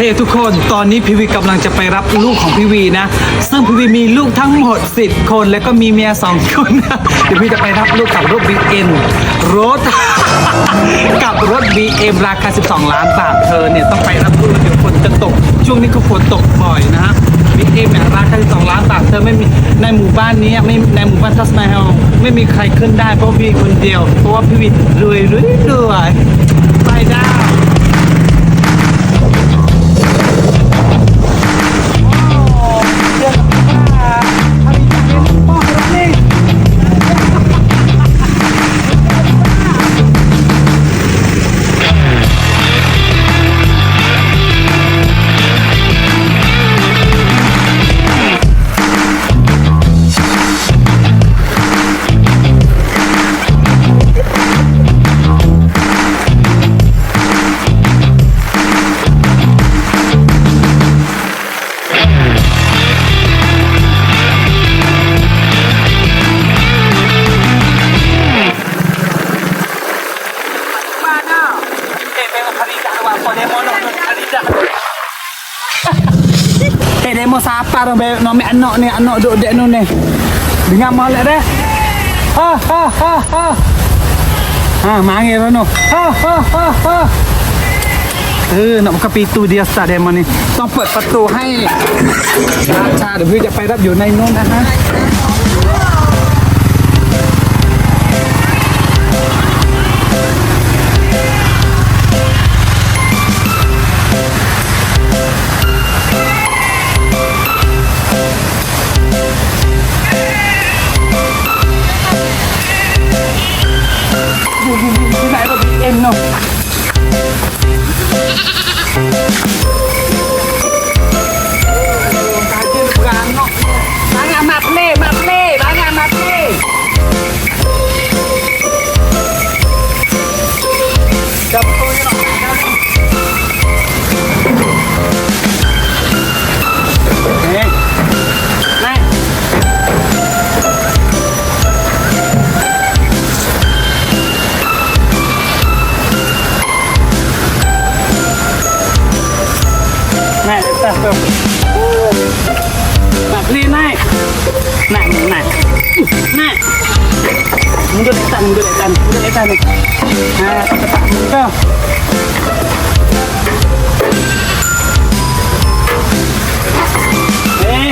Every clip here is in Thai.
เฮ้ทุกคนตอนนี้พีวีกำลังจะไปรับลูกของพีวีนะ ซึ่งพีวีมีลูกทั้งหมด10คนแล้วก็มีเมียสองคนนะเดี๋ยวพี่จะไปรับลูกกับรถ BM รถ กับรถ BM ราคา 12 ล้านบาทเธอเนี่ยต้องไปรับลูกเดี๋ยวฝนจะตก ช่วงนี้ก็ฝนตกบ่อยนะฮะ BM เนี่ยราคา 12 ล้านบาทเธอไม่มีในหมู่บ้านนี้ไม่ในหมู่บ้านทัสมาฮลไม่มีใครขึ้นได้เพราะพีคนเดียว เพราะว่าพีวีรวยรวยรวย Eh, demo sapar be no me anak ni, anak duk dek nu ni. Dengar molek dah. Ha ha ha ha. Ha, mangi rono. Ha ha ha ha. เออนักกปีตูเดียวสตาร์เดมอนนี่ต้องเปิดประตูให้ราชาเดี๋ยวพี่จะไปรับอยู่ในนู้นนะฮะ ที่ไหนรถ แบบนี้นายนักนักนักมึงก็ได้ตังมึงก็ได้ตังมึงก็ได้ตันอ่าตะตะมึงก็เอ๊ะ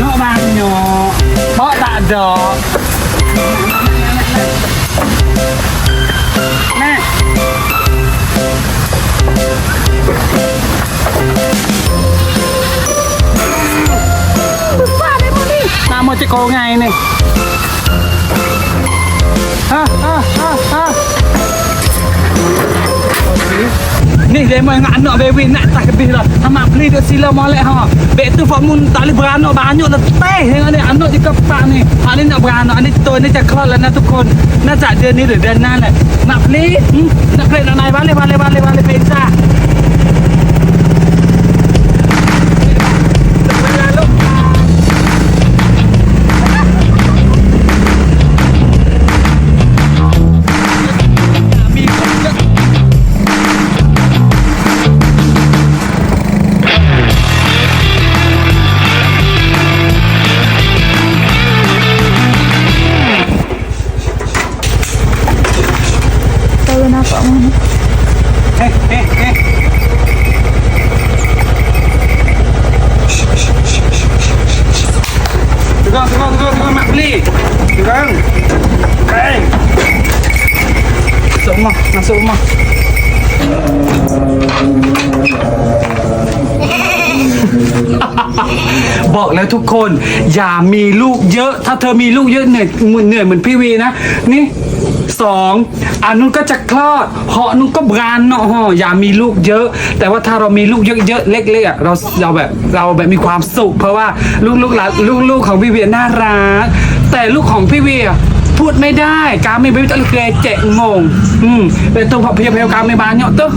นายเพาะตะดอแม่ Nama cik kau ngai ni. Ha ha ha ha. Ni dia main dengan anak baby nak tak lebih lah. Amak beli duk sila molek ha. Bek tu famun tak boleh beranak banyak dah teh dengan ni anak di kepak ni. Hak ni nak beranak ni tu ni cakap lah nak tukun. Nak tak dia ni dah dan nak. Nak beli? Hmm? Nak beli nak naik balik balik balik balik pizza. Masuk rumah masuk rumah บอกแล้วทุกคนอย่ามีลูกเยอะ ถ้าเธอมีลูกเยอะเหนื่อยเหนื่อยเหมือนพี่วีนะ นี่สองอันนู้นก็จะคลอดเหาะนู้นก็บานเนาะอย่ามีลูกเยอะ แต่ว่าถ้าเรามีลูกเยอะๆเล็กๆเราเราแบบเราแบบมีความสุข เพราะว่าลูกๆหลานลูกๆของพี่วีน่ารักแต่ลูกของพี่วีอะ พูดไม่ได้ kami baby tak boleh kecek ngong hmm betul pak pihak-pihak kami banyak tu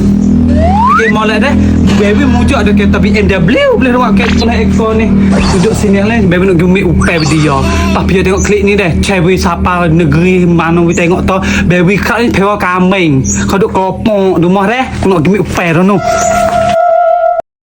Pergi mall dah Baby muncul ada kereta BMW Boleh rawat kereta lah ekor ni Duduk sini lah Baby nak gumit upai dia Pas dia tengok klik ni dah Cewek siapa negeri mana we tengok tu Baby kat ni pewa kambing Kau duduk kelopong rumah dah Nak gumit upai dah tu